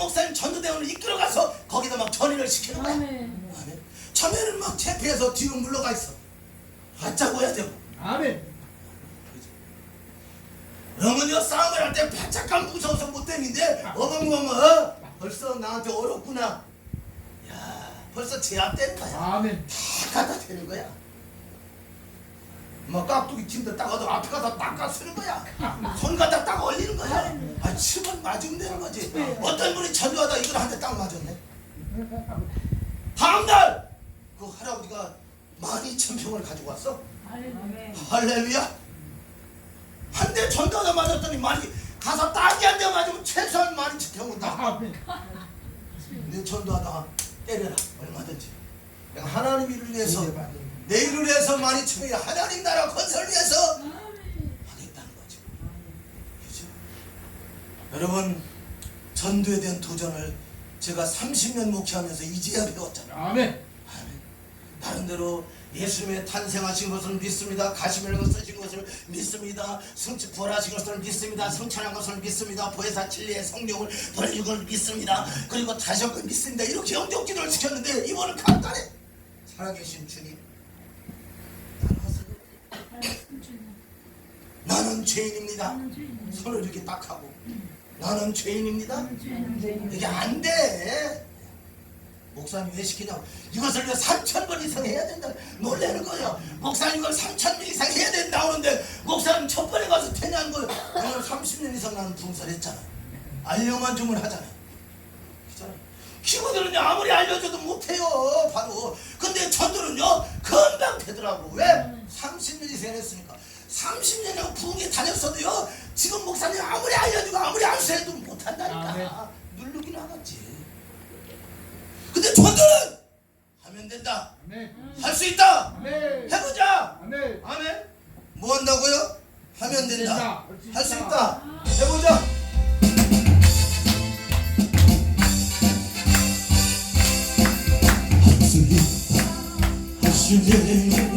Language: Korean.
목사님 전도대원을 이끌어가서 거기다 막 전의를 시키는 거야. 아멘. 아멘. 처음에는 막 체피해서 뒤로 물러가 있어. 바짝 해야 되고. 아멘. 어머니가 싸움을 할 때 바짝감 무서워서 못 다니는데 어머니가 어? 벌써 나한테 어렵구나. 야, 벌써 제압되는 거야. 아멘. 다 갖다 대는 거야. 막 깍두기 침대 따가도 앞에 가서 닦아 쓰는 거야. 손 갖다 딱 올리는 거야. 아, 치면 맞으면 되는 거지. 어떤 분이 전도하다 이걸 한 대 딱 맞았네. 다음 날! 그 할아버지가 12,000평을 가지고 왔어. 할렐루야. 한 대 전도하다 맞았더니 많이 가서 딱이 한 대 맞으면 최소한 12,000평은 다. 아멘. 내 전도하다가 때려라 얼마든지. 내가 하나님 일을 위해서 네, 맞아요. 내 일을 위해서 많이 치면 하나님 나라 건설을 위해서 하겠다는 거죠. 그죠? 여러분 전도에 대한 도전을 제가 30년 목회하면서 이제야 배웠잖아요. 아멘. 나름대로 예수님의 탄생하신 것을 믿습니다. 가시멜로 쓰신 것을 믿습니다. 성취 부활하신 것을 믿습니다. 성찬한 것을 믿습니다. 보혜사 진리의 성령을 보내준 걸 믿습니다. 그리고 다시 한번 믿습니다. 이렇게 영적 기도를 시켰는데 이번은 간단해. 살아계신 주님. 나는 죄인입니다. 손을 이렇게 딱 하고 나는 죄인입니다. 이게 안 돼. 목사님 왜 시키냐고. 이것을 왜 3천 번 이상 해야 된다. 놀라는 거예요. 목사님 이걸 3천 번 이상 해야 된다 하는데 목사님 첫 번에 가서 되냐는 거예요. 오늘 30년 이상 나는 봉사를 잖아 알려만 주면 하잖아. 그잖아. 키우들은요 아무리 알려줘도 못해요. 바로. 근데 전도는요 금방 되더라고. 왜? 30년 이상 했으니까. 30년이고 부흥에 다녔어도요 지금 목사님 아무리 알려주고 아무리 암수해도 못한다니까. 아, 네. 누르긴 하겠지. 근데 저들은 하면 된다. 네. 할 수 있다. 네. 해보자. 네. 아멘. 뭐 한다고요? 하면 된다. 할 수 있다. 해보자. 할 수 있다. 할 수 있다.